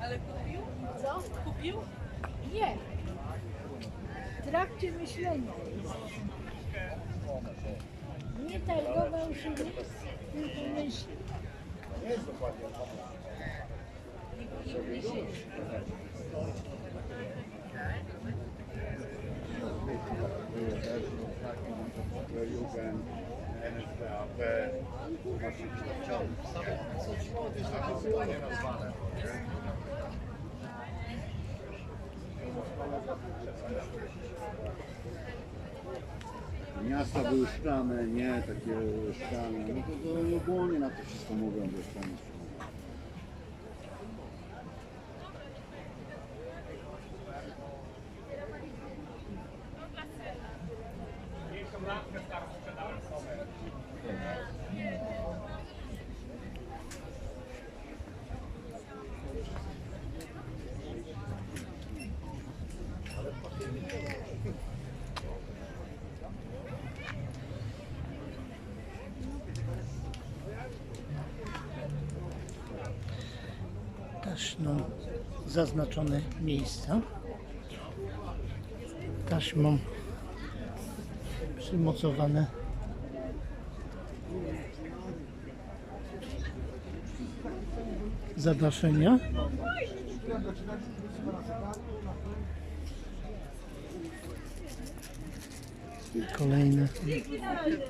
Ale kupił? Co? Kupił? Nie. W trakcie myślenia. Nie targował się nic, tylko myśli. Jugend, NSDAP. Miasta były szklane, nie takie szklane. No to, to ogólnie na to wszystko mówią, że szklane. Taśmą zaznaczone miejsca. Taśmą przymocowane zadaszenia. Kolejne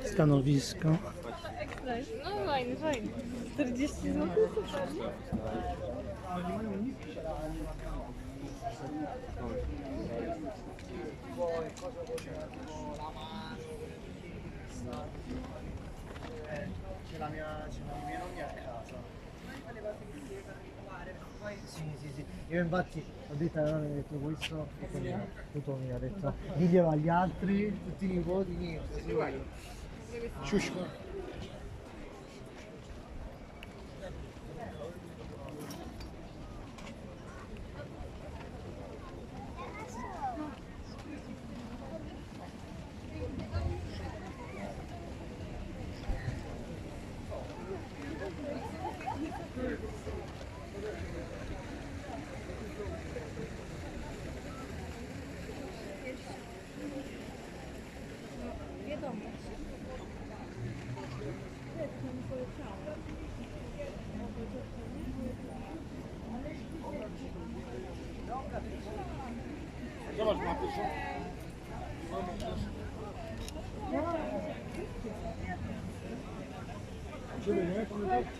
stanowisko. No fajny, fajny. 40 zł, c'è la mia, c'è la mia nonni a casa. Sì, sì, sì. Io infatti ho detto allora mi ha detto questo e quindi tutto mi ha detto diglielo agli altri, tutti i nipoti, niente, sì. Zobacz, ma pierwszą. Ciebie nie?